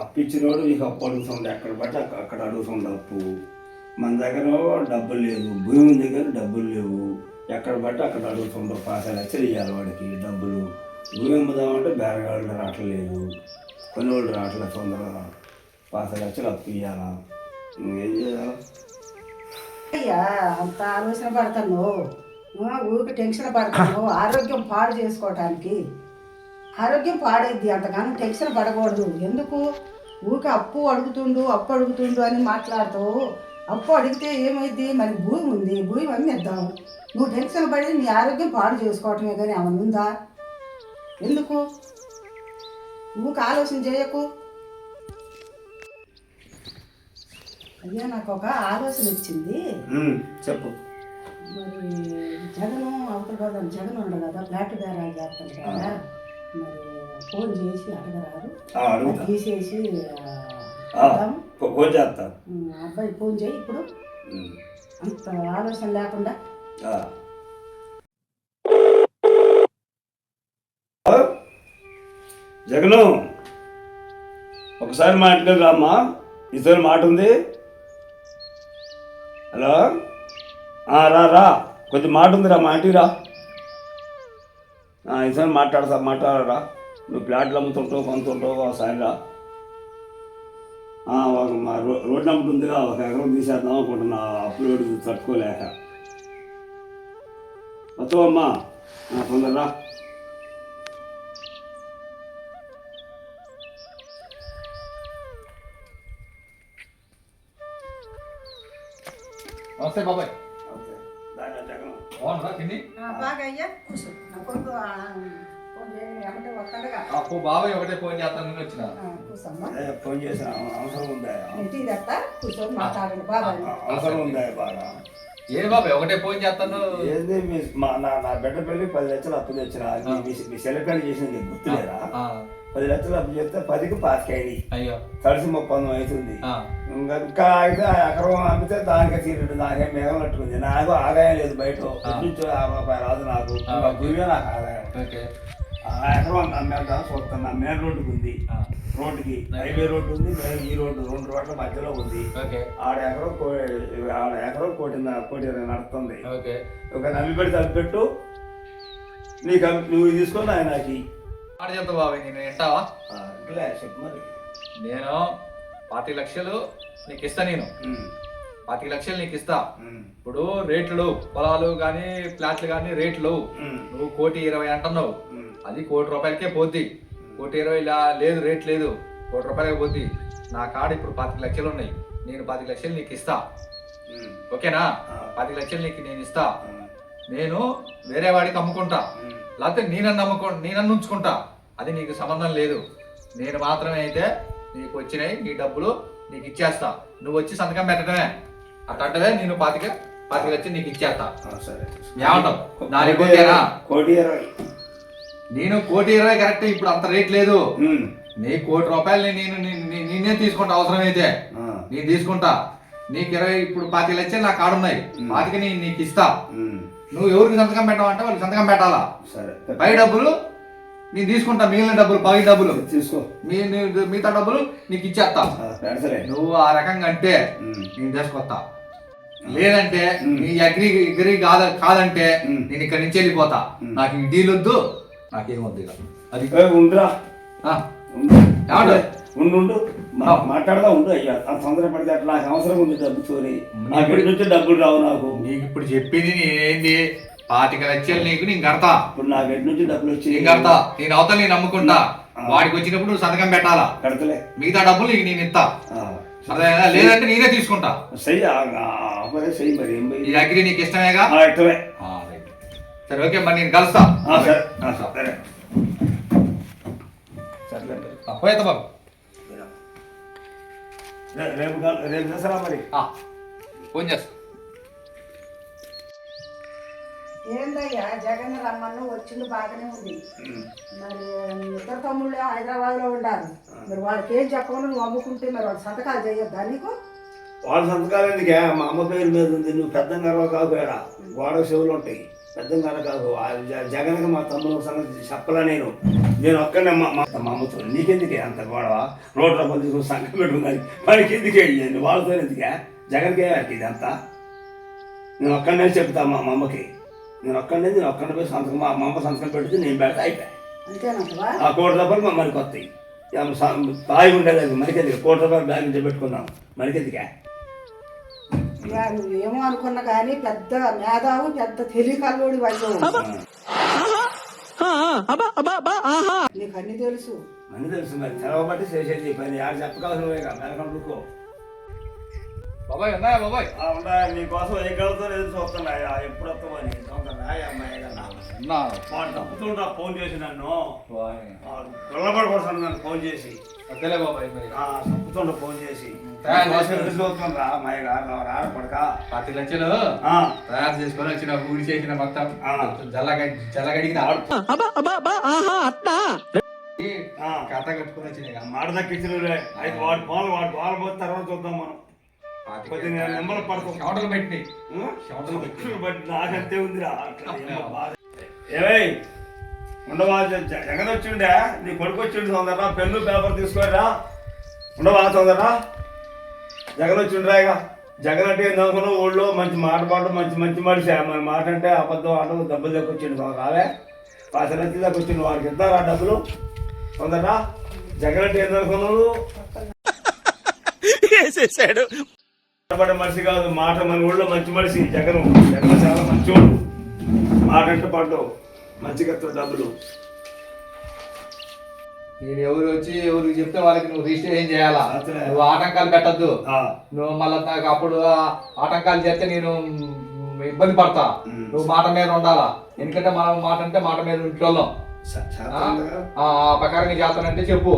అప్పు ఇచ్చినోడు ఇక అప్పు అడుగుతుంది ఎక్కడ బట్టి అక్కడ అడుగుతుంది అప్పు. మన దగ్గర డబ్బులు లేదు భూమి దగ్గర డబ్బులు లేవు. ఎక్కడ బట్టి అక్కడ అడుగుతుండవు పాత లక్షలు ఇవ్వాలి వాడికి డబ్బులు. భూమి అమ్ముదామంటే బేరగాళ్ళు రావట్లేదు. కొన్ని వాళ్ళు రావట్లేదు తొందరగా పాసాలు లక్షలు అప్పు ఇవ్వాలా నువ్వేం చేయాలి? అయ్యా అంత ఆలోచన పడతాను. ఊరికి టెన్షన్ పడతాను ఆరోగ్యం పాడు చేసుకోవటానికి. ఆరోగ్యం పాడైద్ది అంతగానో టెన్షన్ పడకూడదు. ఎందుకు? ఊరికి అప్పు అడుగుతుండు అప్పు అడుగుతుండు అని మాట్లాడుతూ అప్పు అడిగితే ఏమైంది మరి భూమి ఉంది. భూమి అమ్మేద్దాం. నువ్వు టెన్షన్ పడి నీ ఆరోగ్యం పాడు చేసుకోవటమే కానీ అవన్నీ ఉందా? ఎందుకు? నువ్వు ఆలోచన చేయకు. అయ్యా నాకు ఒక ఆలోచన వచ్చింది. చెప్పు. మరి జగన్ అవతల కదా జగన్ ఉండదు కదా ఫ్లాట్ బేరాలు చేస్తాడు కదా. మరి ఫోన్ చేసి అడగరారు తీసేసి ఫోన్ చేస్తా. అబ్బాయి ఫోన్ చేయి ఇప్పుడు. అంత ఆలోచన లేకుండా? జగను ఒకసారి మా ఇంటికి రామ్మా. ఇద్దరు మాట ఉంది హలో? రా రా. కొద్ది మాట ఉందిరా మా ఇంటికి రా ఇద్దరు మాట్లాడతా మాట్లాడరా. నువ్వు ప్లాట్లు అమ్ముతుంటావు కొంతుంటావు ఒకసారి రా. ఒక మా రో రోడ్డు నెంబర్ ఉందిగా ఒక ఎకరం తీసేద్దాం అనుకుంటున్నా అప్పు రోడ్డు తట్టుకోలేక. మొత్తం అమ్మా. తొందరరా నమస్తే బాబాయ్. జగన్ బాగున్నారా తిని. బాగా అయ్యా కూర్చో. నా కొడుకు ఆ, ఫోన్ చేయని ఏమంటే వస్తాడుగా. అప్పు బాబాయ్ ఒకటే ఫోన్ చేస్తానని వచ్చిన. ఆ, కూర్చోమ్మా. ఫోన్ చేసిన అవసరం ఉందా? ఇంటి దత్తా కూర్చొని మాట్లాడండి బాబాయ్. అవసరం ఉందా బాగా ఏ బాబాయ్ ఒకటే ఫోన్ చేస్తాను. ఏంది మీ మా నా నా బిడ్డ పెళ్ళి పది లక్షలు అప్పు తెచ్చిన మీ- సెలబ్రేట్ చేసిన నీకు గుర్తులేదా? ఆ, పది లక్షలు అప్పు చేస్తే పదికి పాతికైంది అయ్యో. తడిసి ముప్పందం అవుతుంది. ఇంకా అయితే ఎకరం అమ్మితే దానికే తీరుడు నాకేం మిగలట్టుకుంది నాకు ఆదాయం లేదు బయట. నుంచి రాదు నాకు. గురివే నాకు ఆదాయం. ఎకరం అమ్మేద్దాం చూస్తున్నా. మెయిన్ రోడ్డుకు ఉంది. రోడ్డుకి. హైవే రోడ్డు ఉంది ఈ రోడ్డు రెండు రోడ్ల మధ్యలో ఉంది. ఆడ ఎకరం ఆడ ఎకరం కోటి కోటి నడుస్తుంది. ఒక నమ్మి పెడితే నీకు నువ్వు తీసుకొని ఆయన నాకు. మాట చెప్తా బాబాయ్ నేను వింటావా? నేను పాతి లక్షలు నీకు ఇస్తా నేను. పాతిక లక్షలు నీకు ఇస్తా. ఇప్పుడు రేట్లు పొలాలు కానీ ఫ్లాట్లు కానీ రేట్లు. నువ్వు కోటి ఇరవై అంటున్నావు. అది కోటి రూపాయలకే పోద్ది. కోటి ఇరవై లేదు రేట్ లేదు. కోటి రూపాయలకే పోద్ది. నా కాడ ఇప్పుడు పాతిక లక్షలు ఉన్నాయి. నేను పాతిక లక్షలు నీకు ఇస్తా. ఓకేనా? ఆ. పాతిక లక్షలు నీకు నేను ఇస్తా. నేను వేరే వాడికి అమ్ముకుంటా. లేకపోతే నేనన్ను అమ్ముకో నేనన్ను ఉంచుకుంటా. అది నీకు సంబంధం లేదు. నేను మాత్రమే అయితే నీకు వచ్చినాయి నీ డబ్బులు నీకు ఇచ్చేస్తా. నువ్వు వచ్చి సంతకం పెట్టడమే. అట్టంటదే నేను పాతిక పాతిక లక్షలు నీకు ఇచ్చేస్తా. సరే. ఏమంటావు? నాలుగు కోటి ఇరవై. నేను కోటి ఇరవై కరెక్ట్ ఇప్పుడు అంత రేట్ లేదు. నీ కోటి రూపాయలు నేను నీ- నీ- నేనే తీసుకుంటా అవసరమైతే. ఆ, నేను తీసుకుంటా. నీకు ఇరవై ఇప్పుడు పాతిక లక్షలు నా కాడున్నాయి. పాతిక నీ- నీకు ఇస్తా. నువ్వు ఎవరికి సంతకం పెట్టమంటే వాళ్ళకి సంతకం పెట్టాలా? సరే. పై డబ్బులు నేను తీసుకుంటా మిగిలిన డబ్బులు పై డబ్బులు. తీసుకో. మీ నీ- మిగతా డబ్బులు నీకు ఇచ్చేస్తా. పెడతలే నువ్వు ఆ రకంగా అంటే నేను తీసుకొస్తా. లేదంటే. నీ అగ్రి అగ్రి కాద కాదంటే. నేను ఇక్కడి నుంచి వెళ్ళిపోతా. నాకు ఈ డీల్ వద్దు నాకేం వద్దు ఇక. అది. ఏ, ఉండురా. ఆ, ఉండు. ఏమంటావు? ఉండు. మాట్లాడదా? ఉండు అయ్యా. అంత తొందర పడితే అట్లా నాకు అవసరం ఉంది డబ్బు చోరీ నీకు- నాకు ఇక్కడి నుంచి డబ్బులు రావు నాకు. నీకు ఇప్పుడు చెప్పింది నేనేంది? పాతిక లక్షలు నీకు నేను కడతా. ఇప్పుడు నాకు ఎటు నుంచి డబ్బులు వచ్చి నేను కడతా. నేను అవతల నేను నమ్ముకుంటా. వాడికి వచ్చినప్పుడు నువ్వు సంతకం పెట్టాలా? కడతలే. మిగతా డబ్బులు నీకు నేను ఇస్తా. అర్థమైందా? లేదంటే నేనే తీసుకుంటా. ఈ అగ్రి నీకు ఇష్టమేగా. సరే ఓకే మరి నేను కలుస్తా. పోయేత్తా బాబు. రేపు రేపు దసరా మరి? ఫోన్ చేస్తా. ఏందయ్యా జగన్ రమ్మను వచ్చింది బాగానే ఉంది. మరి ఇద్దరు తమ్ముళ్ళు హైదరాబాద్లో ఉండాలి మరి వాళ్ళకి ఏం చెప్పకుండా నువ్వు అమ్ముకుంటే మరి వాళ్ళు సంతకాలు చేయొద్దా నీకు? వాళ్ళ సంతకాలు ఎందుకే? మా అమ్మ పేరు మీద ఉంది. నువ్వు పెద్ద గర్వ కాకపోయారా గోడ చెవులు ఉంటాయి. పెద్ద కథ కాదు ఆ జ- జగన్కి మా తమ్ముడు సంగతి చెప్పలా నేను. నేను ఒక్కనే మా అమ్మతో నీకెందుకే అంత గొడవ? రోడ్ రబ్బలు తీసుకుని సంఘం పెట్టుకున్నది వాడికి ఎందుకే ఇయ్యండి వాళ్ళతో ఎందుకే? జగన్కే వాడికి ఇదంతా? నేను ఒక్కడనే చెప్తా మా అమ్మకి. నేను ఒక్కడే నేను ఒక్కడే పోయి సంతకం మా అమ్మ సంతకం పెడితే నేను పెడతా అయిపోయా అంతేనంటవా? ఆ కోటి రూపాయలు మా మరికి వస్తాయి. తాగి ఉండేది మరికెందుకు కోటి రూపాయలు బ్యాగ్ నుంచి పెట్టుకుందాం. మరికెందుకే నువ్వేమో అనుకున్నా కానీ పెద్ద మేధావు పెద్ద తెలియకల్లోడి వాళ్ళు నీకు అన్ని తెలుసు. మరి. తెలవబట్టి చేసేది పని ఆడు చెప్పగలసిన మెలకంటుకో బాబాయ్ ఉన్నాయా బాబాయ్? ఉండా నీకోసం ఏ కలుగుతో లేదు చూస్తున్నాయా? ఎప్పుడు వస్తావో నీ రాయ అమ్మాయి కదా. వాడు తప్పుతుంటా ఫోన్ చేసి నన్ను. నన్ను ఫోన్ చేసి. బాబాయ్ మరి. ఆ, తప్పుతుండ ఫోన్ చేసి. గారు పది లక్షలు తయారు చేసుకొని వచ్చిన ఊడి చేసిన మొత్తం ఆ. జల్లగ జల్లగడిగిన కథ కట్టుకుని వచ్చినాయి మాట దక్కించిన అయితే వాడు ఫోన్ వాడు పోతే తర్వాత చూద్దాం మనం. కొద్దిగా నెంబర్ పడతాం కౌంటర్లు పెట్టినాయి. చెమటలు పెట్టుకుని బట్టి నాకంతే ఉందిరా. ఏవై ఉండవా వచ్చిండే నీ కొడుకు వచ్చిండు తొందరరా పెన్ను పేపర్ తీసుకోరా? ఉండవా తొందరరా జగన్ వచ్చిండ్రా ఇక. జగన్ అంటే ఏందో అనుకున్నావు ఊళ్ళో మంచి మాట పాట మంచి మంచి మనిషి. మన మాట అంటే అబద్ధం ఆటలు డబ్బులు తొందర రావే. దగ్గర వచ్చిండు వాడికి ఇద్దారా డబ్బులు? తొందరరా జగన్ అంటే ఏందో అనుకున్నావు వేసేసాడు. పడే మనిషి కాదు మాట మన ఊళ్ళో మంచి మనిషి. జగన్ జగన్ చాలా మంచోడు. మాట అంటే పడ్డు మంచిగా ఎత్తాడు డబ్బులు నేను ఎవరు వచ్చి ఎవరికి చెప్తే వాళ్ళకి నువ్వు రిజిస్ట్రేషన్ చేయాలా? అంతే. నువ్వు ఆటంకాలు పెట్టద్దు. ఆ, నువ్వు మళ్ళీ నాకు అప్పుడు ఆ ఆటంకాలు చేస్తే నేను ఇబ్బంది పడతా. నువ్వు మాట మీద ఉండాలా? ఎందుకంటే మనం మాట అంటే మాట మీద ఇంట్లో? ఆ? ప్రకారంగా చేస్తానంటే చెప్పు.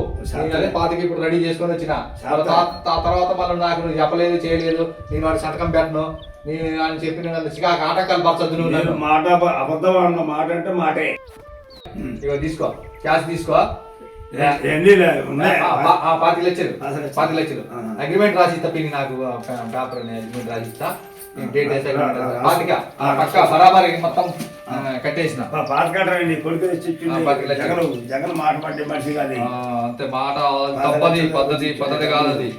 అదే పాతికి ఇప్పుడు రెడీ చేసుకొని వచ్చిన. ఆ తర్వాత మళ్ళీ నాకు నువ్వు చెప్పలేదు చేయలేదు. నేను వాడి సంతకం పెట్టను. నేను అని చెప్పి నన్ను చికాకు ఆటంకాలు పరచద్దు నువ్వు మాట అబ- అబద్ధం అన్న మాట అంటే మాటే. ఇగో తీసుకో క్యాష్ తీసుకో. ఏ- ఎన్ని లే- ఉన్నాయి. ఆ, పా- ఆ, పాతిక లక్షలు పాతిక లక్షలు. అగ్రిమెంట్ రాసి ఇస్తా పిన్ని నాకు పేపర్ అగ్రిమెంట్ రాసి ఇస్తా. డేట్ పాతిక పక్క బరాబర్ మొత్తం కట్టేసిన. పాత. జగన్ జగన్ మాట పట్టే మనిషి కాదు. అంతే మాట తప్పది పద్ధతి పద్ధతి కాదు అది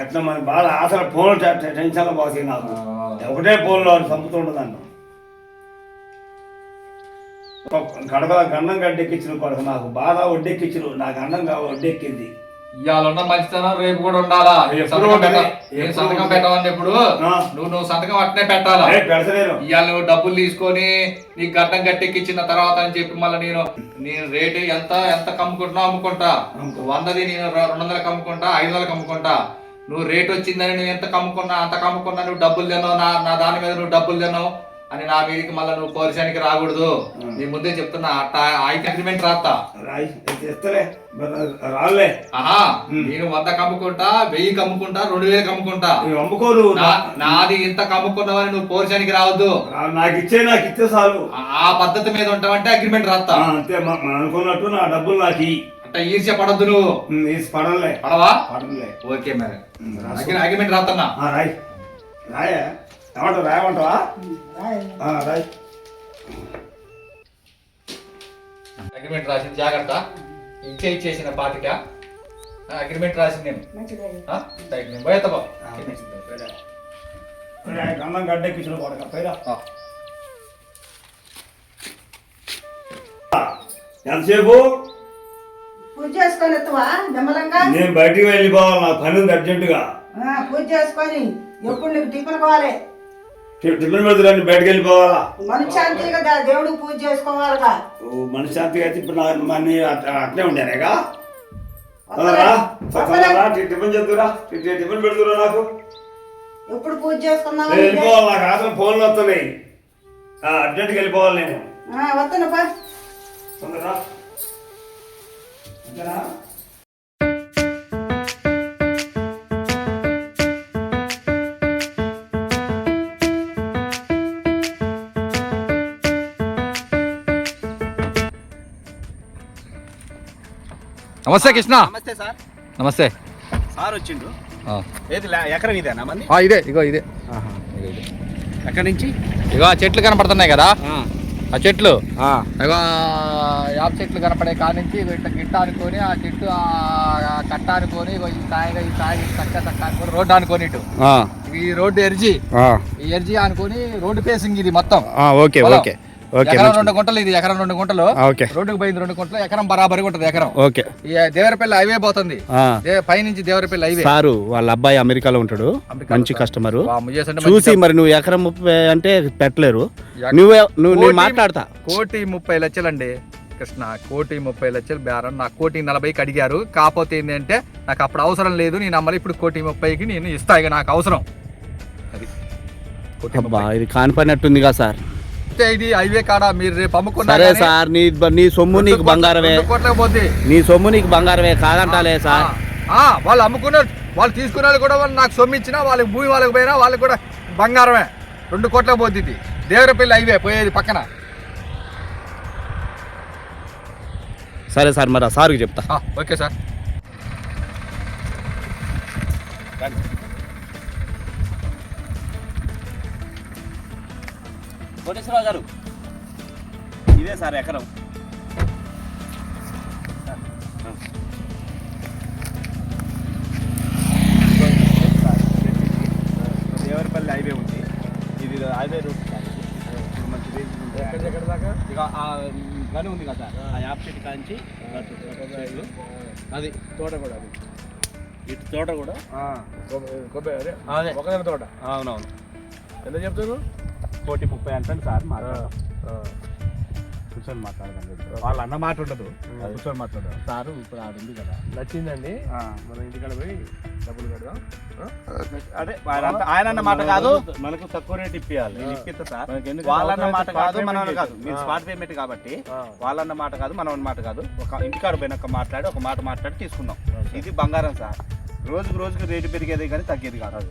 ఎట్లా మన బాధ అసలు ఫోన్ టెన్షన్ పోతాయి నాకు. ఒకటే ఫోన్లో చంపుతుండదు అన్న కడప గండం గడ్డెక్కించిన కొడుకు నాకు. బాగా వడ్డెక్కించిన నాకు అన్నం కా వడ్డెక్కింది ఇవాళ ఉన్న మంచితనం రేపు కూడా ఉండాలా? సంతకం పెట్ట ఉండాలి? నేను ఎప్పుడు సంతకం ఉండాలి? పెట్టమన్నప్పుడు ఆ. నువ్వు నువ్వు సంతకం అట్నే పెట్టాలా? ఇవాళ నువ్వు డబ్బులు తీసుకొని నీకు గడ్డం గట్టెక్కిచ్చిన తర్వాత అని చెప్పి మళ్ళీ నేను నేను రేటు ఎంత ఎంత కమ్ముకుంటున్నా అమ్ముకుంటా? అమ్ముకో. వందది నేను రెండు వందలకు అమ్ముకుంటా ఐదు వందలకు అమ్ముకుంటా? నువ్వు రేట్ వచ్చిందని నువ్వు ఎంత కమ్ముకున్నా అంత కమ్ముకున్నా నువ్వు డబ్బులు తిన్నావు నా నా దాని మీద నువ్వు డబ్బులు తిన్నావు అని నా మీదకి మళ్ళీ నువ్వు పౌరుషానికి రాకూడదు. నీ ముందే చెప్తున్నా ఐదు అగ్రిమెంట్ రాస్తా. రాలే. ఆహా నేను వంద కమ్ముకుంటా వెయ్యి కమ్ముకుంటా రెండు వేలు కమ్ముకుంటా. అమ్ముకోను నా- నాది ఇంత కమ్ముకున్నావని నువ్వు పౌరుషానికి రావద్దు. నాకు ఇచ్చే నాకు ఇస్తే చాలు. ఆ- పద్ధతి మీద ఉంటావంటే అగ్రిమెంట్ రాస్తా. అంతే అనుకున్నట్టు నా డబ్బులు నాకు. ఈర్ష్య పడద్దు నువ్వు. పడలే పడవా? పడలే ఓకే మరి. అగ్రిమెంట్ రాస్తున్నా ఆ, రాయ్. రాయా? ఏమంటావు? రాయమంటావా? రాయ్. ఆ, రాయ్. అగ్రిమెంట్ రాసింది జాగ్రత్త. ఇచ్చే ఇచ్చేసిన పాతిక. అగ్రిమెంట్ రాసింది నేను. మంచిదే ఆ? రైట్, నేను పోయేత్తా బా. ఆ, రాయ్, గంధం గడ్డెక్కించిన కొడక పైరా. ఎంతసేపు? పూజ చేసుకొని నిమ్మలంగా? నేను బయటికి వెళ్ళిపోవాలి నా పని ఉంది అర్జెంటుగా. పూజ చేసుకొని ఎప్పుడు నీకు టిఫిన్ కావాలి? టిఫిన్ పెడుతున్నాను బయటకు వెళ్ళిపోవాలా మనశ్శాంతి కదా దేవుడికి పూజ చేసుకోవాలిగా. ఓ, మనశ్శాంతిగా అయితే ఇప్పుడు అట్లే ఉండానేగా టిఫిన్ టి- టిఫిన్ పెడుతురా నాకు? ఎప్పుడు పూజ చేసుకుందామా నేను వెళ్ళిపోవాలి నాకు రాత్రి ఫోన్లు వస్తున్నాయి. ఆ, అర్జెంట్గా వెళ్ళిపోవాలి నేను. వస్తాను నమస్తే కృష్ణ. నమస్తే సార్. నమస్తే. సార్ వచ్చిండు. ఆ. ఏది ఎకరం ఇదేనా మంది? ఇదే ఇగో ఇదే. ఎక్కడి నుంచి? ఇగో ఆ చెట్లు కనపడుతున్నాయి కదా? ఆ, చెట్లు? ఇగో యాప చెట్లు కనపడే కాడ నుంచి ఇగో ఇట్లా గిట్ట అనుకొని ఆ చెట్టు ఆ కట్ట అనుకొని ఇగో ఈ సాయిగా ఈ సాయి చక్క చక్క అనుకొని రోడ్డు అనుకొని ఇటు. ఈ రోడ్డు ఎర్జీ. ఈ ఎర్జీ అనుకొని రోడ్డు ఫేసింగ్ ఇది మొత్తం. Okay okay. ఎకరం రెండు గుంటలు ఇది ఎకరం రెండు గుంటలు. రోడ్డుకు పోయింది రెండు గుంటలు ఎకరం బరాబరి ఉంటుంది ఎకరం. ఓకే. దేవరపల్లి హైవే పోతుంది. పైనుంచి దేవరపల్లి హైవే. సారు వాళ్ళ అబ్బాయి అమెరికాలో ఉంటాడు. మంచి. కస్టమరు. చూసి మరి నువ్వు ఎకరం ముప్పై అంటే పెట్టలేరు. నువ్వే నువ్వు నేను మాట్లాడతా. కోటి ముప్పై లక్షలండి. కృష్ణ కోటి ముప్పై లక్షలు బేరం. నాకు కోటి నలభైకి అడిగారు. కాకపోతే ఏంటంటే నాకు అప్పుడు అవసరం లేదు నేను అమ్మలు ఇప్పుడు కోటి ముప్పైకి నేను ఇస్తా ఇక నాకు అవసరం. అది. ఇది కానిపడినట్టుంది కదా సార్. అయితే ఇది హైవే కాడ? మీరు రేపు అమ్ముకున్నా సరే సార్ నీ నీ సొమ్ము నీకు కోట్ల- బంగారమే. పోద్ది నీ సొమ్ము నీకు బంగారమే కాదంటాలే సార్. వాళ్ళు అమ్ముకున్న వాళ్ళు తీసుకున్న వాళ్ళు కూడా వాళ్ళు నాకు సొమ్ము ఇచ్చినా వాళ్ళకి భూమి వాళ్ళకి పోయినా వాళ్ళకి కూడా బంగారమే. రెండు కోట్లకు పోద్ది ఇది. దేవరపల్లి హైవే పోయేది పక్కన. సరే సార్ మరి సార్కి చెప్తా. ఆ, ఓకే సార్. కోటేశ్వరరావు గారు. ఇదే సార్ ఎకరం. దేవరపల్లి హైవే ఉంది. ఇది హైవే రూట్ ఉంది. ఇక ఆ గని ఉంది కదా ఆ యాప్ చెట్టు కాంచి. అది తోట కూడా అది. ఇటు తోట కూడా? అదే? ఒకదాని తోట? అవునవును. ఎంత చెప్తారు? కోటి ముప్పై అంటాను సార్ మాట్లాడదాం కూర్చొని మాట్లాడదాం వాళ్ళ అన్న మాట ఉండదు. కూర్చొని మాట్లాడదాం. సారు ఇప్పుడు ఆడు ఉంది కదా. నచ్చిందండి. మనం ఇంటికాడ పోయి డబ్బులు పెడదాం అదే ఆయన- అన్న మాట కాదు. మనకు తక్కువ రేట్ ఇప్పియాలి. ఇప్పిస్తా సార్. వాళ్ళన్న మాట కాదు మనం కాదు. మీరు స్పాట్ పేమెంట్ కాబట్టి వాళ్ళన్న మాట కాదు మనం మాట కాదు. ఒక ఇంటికాడ పోయినాక మాట్లాడి ఒక మాట మాట్లాడి తీసుకుందాం ఇది బంగారం సార్. రోజుకు రోజుకు రేటు పెరిగేది కానీ తగ్గేది కాదు.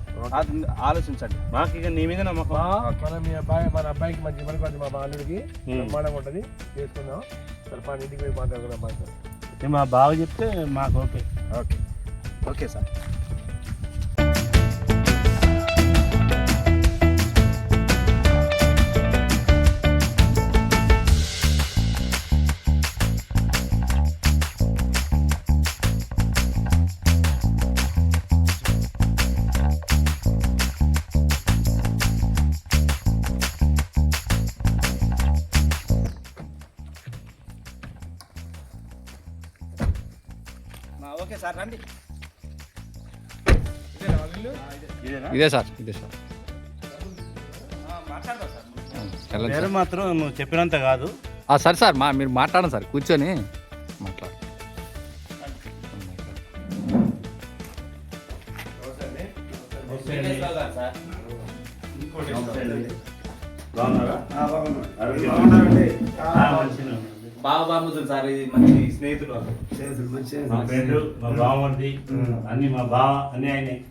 ఆలోచించండి. మాకు ఇక నీ మీద నమ్మకం. మన మీ అబ్బాయి మన అబ్బాయికి మంచి మనకు మంచి మా బాలుడికి. బ్రహ్మాండంగా ఉంటుంది. చేసుకుందాం. సరిపాటు ఇంటికి పోయి మాట్లాడుకుందాం బాగా మా బావ చెప్తే మాకు okay. Okay. Okay sir. Okay sir రండి. ఇదే సార్ ఇదే సార్. మాట్లాడదాం సార్. వెళ్ళండి పేరు సార్. మాత్రం నువ్వు చెప్పినంత కాదు. ఆ, సరే సార్ మా మీరు మాట్లాడండి సార్ కూర్చొని మాట్లాడు. బాగున్నారా? బాగా బాగుంటుంది సార్ ఇది మంచి స్నేహితులు. మా ఫ్రెండ్ మా బావమరిది. అన్ని మా బావ అన్ని ఆయనే.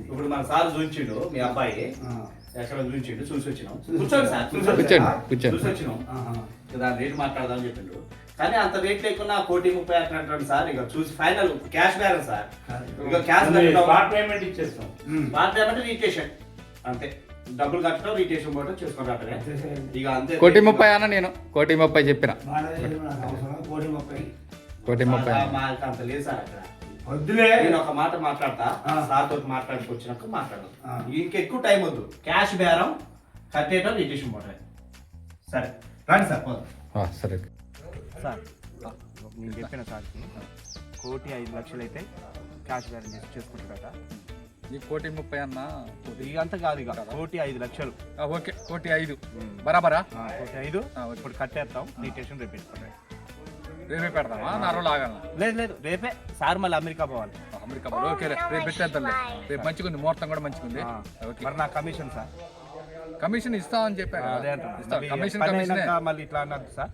ఇప్పుడు మన సార్ చూపించిండు మీ అబ్బాయి. ఎక్కడ చూపించిండు చూసి వచ్చినాం. కూర్చోండి సార్. చూసి వచ్చినాం. దాని రేట్ మాట్లాడదాం చెప్పిండు. కానీ అంత రేట్ లేకున్నా కోటి ముప్పై అట్లా అంటాడు సార్. ఇక చూసి ఫైనల్ క్యాష్ బ్యాలెన్స్ సార్. ఇక క్యాష్ స్పాట్ పేమెంట్ ఇచ్చేస్తాం. మాట్లాడమంటే రీటేషన్ అంతే. డబ్బులు కట్టడం రీటేషన్ పోవడం చేసుకుంటారు ఇక అంతే. కోటి ముప్పై అన్న నేను. కోటి ముప్పై చెప్పిన. కోటి ముప్పై. మా- మాకు అంత లేదు సార్. అక్కడ వద్దులే. నేను ఒక మాట మాట్లాడతా. సార్ తోటి మాట్లాడుకొచ్చినాక మాట్లాడదాం. ఇంకెక్కువ టైం వద్దు. క్యాష్ బేరం కట్టేయటం రిటేషన్ పోవటం సరే రండి సార్ పోదాం. ఆ, సరే. సార్ నేను చెప్పిన సార్కి కోటి ఐదు లక్షలు అయితే క్యాష్ బ్యాలెన్స్ చేసి చేసుకుంటాడట. ఈ కోటి ముప్పై అన్న? ఇక అంత కాదు ఇక. కోటి ఐదు లక్షలు. ఆ, ఓకే కోటి ఐదు. బరాబరా? ఆ, కోటి ఐదు. ఇప్పుడు కట్టేస్తాం రీటేషన్ రేపు పెట్టుకుంటాం రేపే పెడదామా? నా రోజులు ఆగలనా? లేదు లేదు రేపే. సార్ మళ్ళీ అమెరికా పోవాలి. అమెరికా పోయి, ఓకే రేపు పెట్టేద్దాంలే రేపు మంచిగా ఉంది ముహూర్తం కూడా మంచిగా ఉంది ఓకే. మరి నా కమిషన్ సార్. కమిషన్ ఇస్తామని చెప్పా ఆ, కదా. అదే అంటున్నా. ఇస్తాం. మరి కమిషన్ కమిషనే. మళ్ళీ ఇట్లా అన్నది సార్.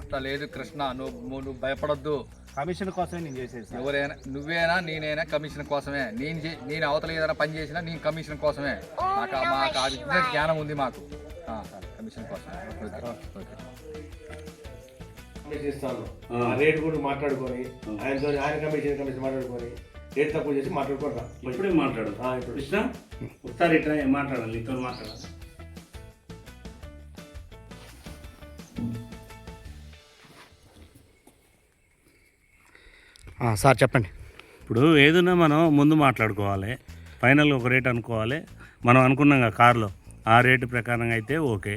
అట్లా లేదు కృష్ణ నువ్వు నువ్వు భయపడొద్దు. కమిషన్ కోసమే నేను చేసేది ఎవరైనా నువ్వేనా నేనైనా కమిషన్ కోసమే. నేను నేను అవతల ఏదైనా పని చేసినా నేను కమిషన్ కోసమే. నాకు మాకు బిజినెస్ జ్ఞానం ఉంది మాకు. ఆ, కమిషన్ కోసమే. ఓకే. ఓకే. ఇస్తాను రేట్ కూడా మాట్లాడుకొని ఆయనతో ఆయన కమిషన్ కమిషన్ మాట్లాడుకొని రేట్ తక్కువ చేసి మాట్లాడుకుంటాం ఇప్పుడే మాట్లాడు కృష్ణ ఒకసారి ఇట్లా మాట్లాడాలి నీతో మాట్లాడాలి సార్ చెప్పండి. ఇప్పుడు ఏదైనా మనం ముందు మాట్లాడుకోవాలి ఫైనల్ ఒక రేట్ అనుకోవాలి. మనం అనుకున్నాం కదా కార్లో. ఆ రేటు ప్రకారంగా అయితే ఓకే.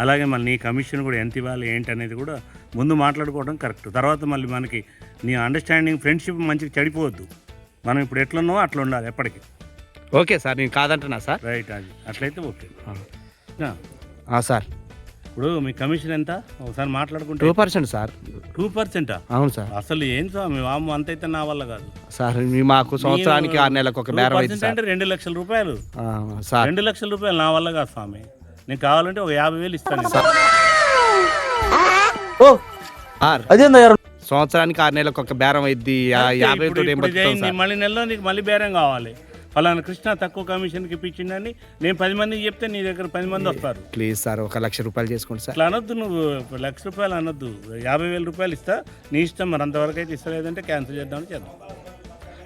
అలాగే మళ్ళీ నీ కమిషన్ కూడా ఎంత ఇవ్వాలి ఏంటి అనేది కూడా ముందు మాట్లాడుకోవడం కరెక్ట్. తర్వాత మళ్ళీ మనకి నీ అండర్స్టాండింగ్ ఫ్రెండ్షిప్ మంచిగా చెడిపోవద్దు. మనం ఇప్పుడు ఎట్లున్నామో అట్లా ఉండాలి ఎప్పటికీ. ఓకే సార్ నేను కాదంటున్నా సార్. రైట్ అది. అట్లయితే ఓకే. సార్. ఇప్పుడు మీ కమిషన్ ఎంత? ఒకసారి మాట్లాడుకుంటే టూ పర్సెంట్ సార్. టూ పర్సెంటా అవును సార్. అసలు ఏం స్వామి వాము అంత అయితే నా వల్ల కాదు. సార్ మీ మాకు సంవత్సరానికి ఆరు నెలలకు ఒక 2% బేరం సార్. రెండు లక్షల రూపాయలు. సార్. రెండు లక్షల రూపాయలు నా వల్ల కాదు స్వామి. నీకు కావాలంటే ఒక యాభై వేలు ఇస్తాను సార్ సంవత్సరానికి ఆరు నెలలకు ఒక బేరం అయింది యాభై ఇప్పుడు- తోటి ఏం ఇప్పుడు బతుకుతాం చేయింది, సార్? మళ్ళీ నెలలో నీకు మళ్ళీ బేరం కావాలి. ఫలానా కృష్ణ తక్కువ కమిషన్కి ఇప్పించిందని నేను పది మందికి చెప్తే నీ దగ్గర పది మంది వస్తారు. ప్లీజ్ సార్ ఒక లక్ష రూపాయలు చేసుకోండి సార్. అట్లా అనొద్దు నువ్వు లక్ష రూపాయలు అనొద్దు. యాభై వేల రూపాయలు ఇస్తా. నీ ఇష్టం మరి అంతవరకు అయితే ఇస్తలేదంటే క్యాన్సిల్ చేద్దామని చేద్దాం.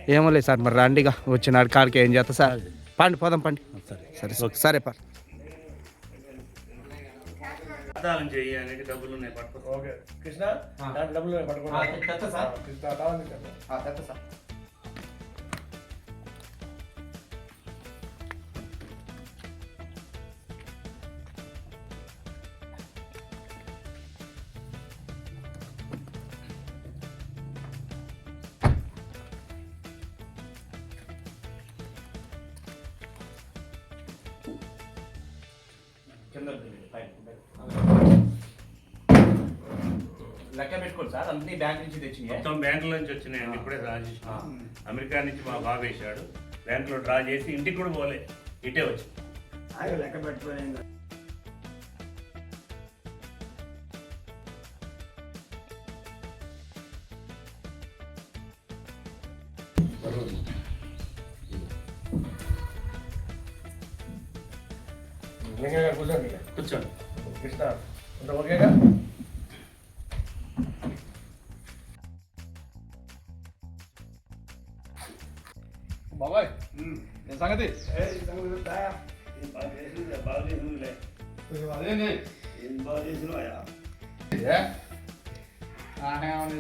ఏమో లేదు సార్ మరి రండిగా వచ్చిన కాడికి ఏం చేస్తా సార్? పండి పోదాం పండి. సరే. సరే సరే పా అర్థాలను చెయ్యి అనేది డబ్బులు ఉన్నాయి పట్టుకో ఓకే. కృష్ణ దాంట్లో డబ్బులు ఆ, పట్టుకోండి. తెస్తా సార్. కృష్ణ కావాలి కృష్ణ. ఆ, తెస్తా సార్. లెక్క పెట్టుకోండి సార్ అన్ని బ్యాంక్ నుంచి తెచ్చినాయి. మొత్తం బ్యాంకుల నుంచి వచ్చినాయండి ఇప్పుడే డ్రా చేసి. అమెరికా నుంచి మా బాబు వేసాడు బ్యాంకులో డ్రా చేసి ఇంటికి కూడా పోలే. ఇటే వచ్చి. అవి లెక్క పెట్టుకోలేదు కూర్చోండి. కూర్చోండి. కృష్ణ అంత ఓకేగా? సంగతి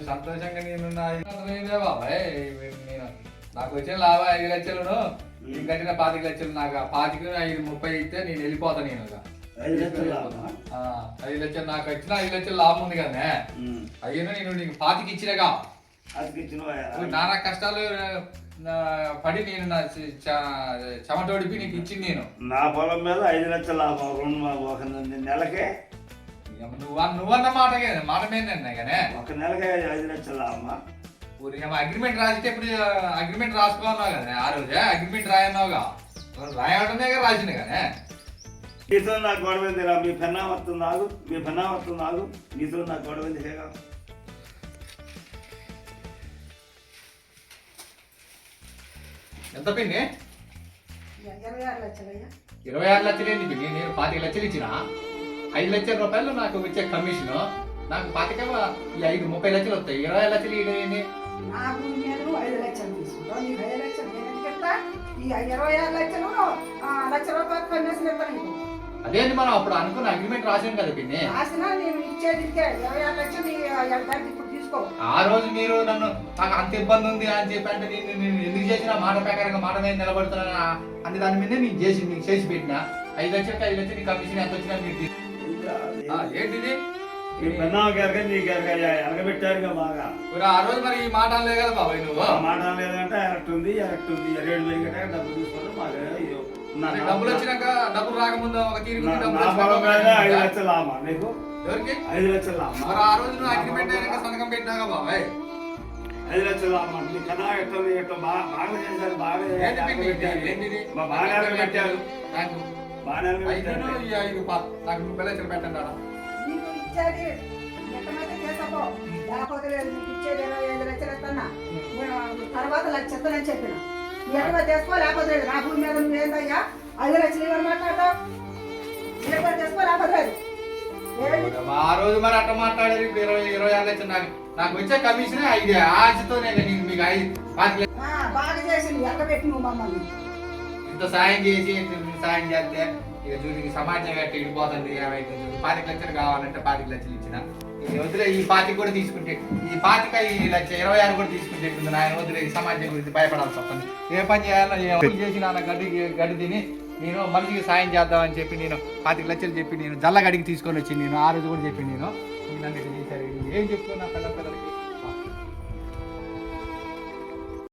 సంతోషంగా నేను బాబాయ్ నేను నాకు వచ్చిన లాభం ఐదు లక్షలు నీకు కట్టిన పాతిక లక్షలు నాకు ఆ పాతిక ఐదు ముప్పై ఇస్తే నేను వెళ్ళిపోతాను నేను. ఐదు లక్షలు నాకు వచ్చిన ఐదు లక్షలు లాభం ఉంది కదా అయినా నేను నీకు పాతిక ఇచ్చినగా నానా కష్టాలు పడి నేను నా చెమటోడిపి నీకు ఇచ్చింది నేను. నా పొలం మీద ఐదు లక్షల లాభం రెండు ఒక నెలకే? నువ్వు నువ్వన్న మాట మాట మీద కానీ ఒక నెలకే ఐదు లక్షల లాభమా? అగ్రిమెంట్ రాసితే ఇప్పుడు అగ్రిమెంట్ రాసుకోన్నావు కదా ఆ రోజే అగ్రిమెంట్ రాయన్నావుగా. రాయడమే రాసింది కానీ మీతో నాకు గొడవ మీ పెన్నా వస్తుంది ఆగు మీ పెన్నా వస్తుంది ఆగు మీతో నాకు గొడవ ఎంత పిండి? ఇరవై ఆరు లక్షలయ్యా. ఇరవై ఆరు లక్షలు ఏంటి పిండి? నేను పాతిక లక్షలు ఇచ్చిన? ఐదు లక్షల రూపాయలు నాకు వచ్చే కమిషన్. నాకు పాతిక ఈ ఐదు ముప్పై లక్షలు వస్తాయి. ఇరవై లక్షలు ఏంటి నా భూమి మీద ఐదు లక్షలు తీసుకుంటావు నీకు ఐదు లక్షలు నేను ఈ ఇరవై ఆరు లక్షలు లక్ష రూపాయలు నీకు. అదేంటి మనం అప్పుడు అనుకున్న అగ్రిమెంట్ రాసాం కదా పిన్ని రాసినా నేను ఇచ్చేది ఇరవై ఆరు లక్షలు తీసుకో. ఆ రోజు మీరు నన్ను నాకు అంత ఇబ్బంది ఉంది అని చెప్పి అంటే నేను నేను ఎందుకు చేసిన మాట ప్రకారంగా మాట మీద నిలబడుతున్నా అనే దాని మీదే నీకు చేసి నీకు చేసి పెట్టిన. ఐదు లక్షలకి ఐదు లక్షలు కమిషన్ ఎంత వచ్చినా మీరు ఏంటిది? బాగా. మరి ఆ రోజు మరి ఈ మాట కదా బాబాయ్ నువ్వు? మాట ఎలక్ట్ ఉంది ఎలక్ట్ ఉంది డబ్బులు మాకు డబ్బులు వచ్చినాక డబ్బులు రాకముందు ఒక తీరు ఐదు లక్షల నీకు. ఎవరికి? ఐదు లక్షల లాభమా మరి ఆ రోజు నువ్వు అగ్రిమెంట్ అయినాక సంతకం పెట్టినాక బాబాయ్? ఐదు లక్షల లాభమా నీ కన్నా ఎట్లా ఎట్లా? బాగా బాగా చేశారు ఏంటి. ఏంటిది? ఎలగబెట్టారు నాకు ఐదు ఈ ఐదు పా- నాకు ముప్పై లక్షలు పెట్టండి ఆడ. నీకు ఇచ్చేది ఎక్కడైతే చేసుకోపో లేకపోతే లేదు నీకు ఇచ్చేది ఇరవై ఐదు లక్షలు ఇస్తున్నా నేను తర్వాత లక్ష ఇస్తానని చెప్పిన. ఎక్కడ చేసుకో లేకపోతే లేదు. నా భూమి మీద నువ్వు ఏందయ్యా ఐదు లక్షలు ఇవ్వని మాట్లాడతావు. ఎక్కడ చేసుకో. ఆ రోజు మరి అట్ట మాట్లాడారు. ఇప్పుడు ఇరవై ఇరవై ఆరు లక్షలు నాకు నాకు వచ్చే కమిషన్ ఐదు. ఆశతోనే నేను మీకు ఐదు. పాతిక లక్షలు ఆ, బాగా చేసి నువ్వు ఎక్కడ పెట్టి నువ్వు మమ్మల్ని? ఇంత సాయం చేసి సాయం చేస్తే ఇక చూసి సమాజం గట్టి ఇడిపోతుంది. ఏమైతే చూడు పాతిక లక్షలు కావాలంటే పాతిక లక్షలు ఇచ్చిన. ఈ వదిలే ఈ పాతిక కూడా తీసుకుంటే ఈ పాతిక ఈ లక్ష ఇరవై ఆరు కూడా తీసుకుంటే ఆయన వదిలే ఈ సమాజం గురించి భయపడాల్సి వస్తుంది. ఏ పని చేయాలో చేసి నాన్న గడ్డి గడ్డి తిని నేను మనిషికి సాయం చేద్దామని చెప్పి నేను పాతిక లక్షలు చెప్పి నేను జల్లగడికి తీసుకొని వచ్చి నేను ఆ రోజు కూడా చెప్పి నేను నన్ను ఇట్లా చేశారు. ఏం చెప్తున్నా